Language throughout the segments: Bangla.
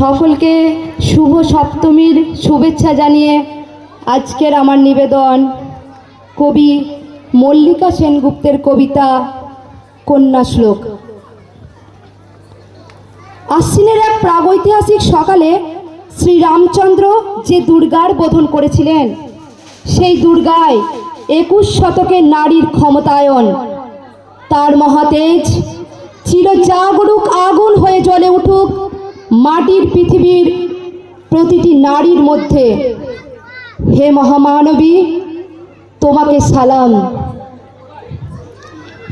সকলকে শুভ সপ্তমীর শুভেচ্ছা জানিয়ে আজকের আমার নিবেদন কবি মল্লিকা সেনগুপ্তের কবিতা কন্যা শ্লোক। আশ্বিনের এক প্রাগৈতিহাসিক সকালে শ্রীরামচন্দ্র যে দুর্গার বোধন করেছিলেন, সেই দুর্গায় একুশ শতকের নারীর ক্ষমতায়ন। তার মহাতেজ চির জাগরুক আগুন হয়ে জ্বলে উঠুক মাটির পৃথিবীর প্রতিটি নারীর মধ্যে, হে মহামানবী, তোমাকে সালাম।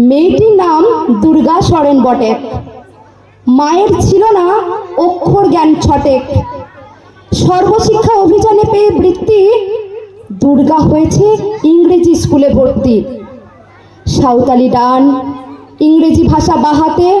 মেয়েটির নাম দুর্গা সরেন বটেক। মায়ের ছিল না অক্ষর জ্ঞান ছটেক। সর্বশিক্ষা অভিযানে পেয়ে বৃত্তি দুর্গা হয়েছে ইংরেজি স্কুলে ভর্তি। সাঁওতালি ডান, ইংরেজি ভাষা বাহাতে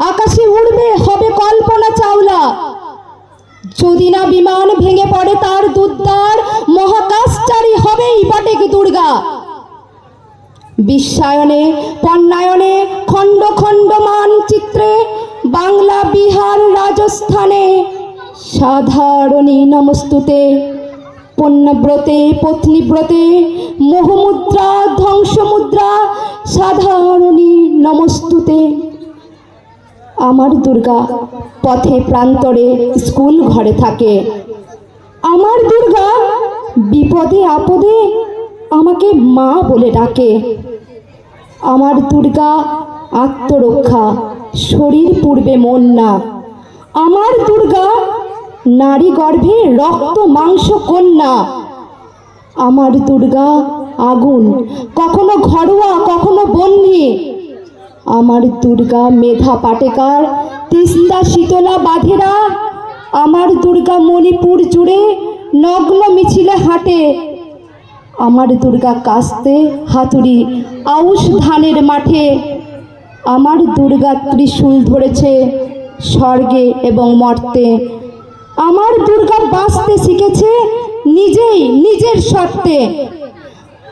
আকাশে উড়বে, হবে কল্পনা চাওলা। যদি না বিমান ভেঙে পড়ে, তার দুদ্দার মহাকাশচারী হবেই বটেক দুর্গা। বিশ্বায়নে, পণ্যায়নে, খণ্ড খণ্ড মানচিত্রে, বাংলা, বিহার, রাজস্থানে, সাধারণী নমস্তুতে, পণ্যব্রতে, পত্নীব্রতে, মোহমুদ্রা, ধ্বংসমুদ্রা, সাধারণী নমস্তুতে। আমার দুর্গা পথে প্রান্তরে স্কুল ঘরে থাকে। আমার দুর্গা বিপদে আপদে আমাকে মা বলে ডাকে। আমার দুর্গা আত্মরক্ষা, শরীর পূর্বে মন না। আমার দুর্গা নারী গর্ভে রক্ত, মাংস, কন্যা। আমার দুর্গা আগুন, কখনো ঘরোয়া, কখনো বন্যী। আমার দুর্গা মেধা পাটেকার, তিস্তা শীতলা বাধেরা, আমার দুর্গা মণিপুর জুড়ে নগ্ন মিছিলে হাঁটে। আমার দুর্গা কাস্তে হাতুড়ি আউশ ধানের মাঠে। আমার দুর্গা ত্রিশূল ধরেছে স্বর্গে এবং মর্তে। আমার দুর্গা বাঁচতে শিখেছে নিজেই নিজের শর্তে।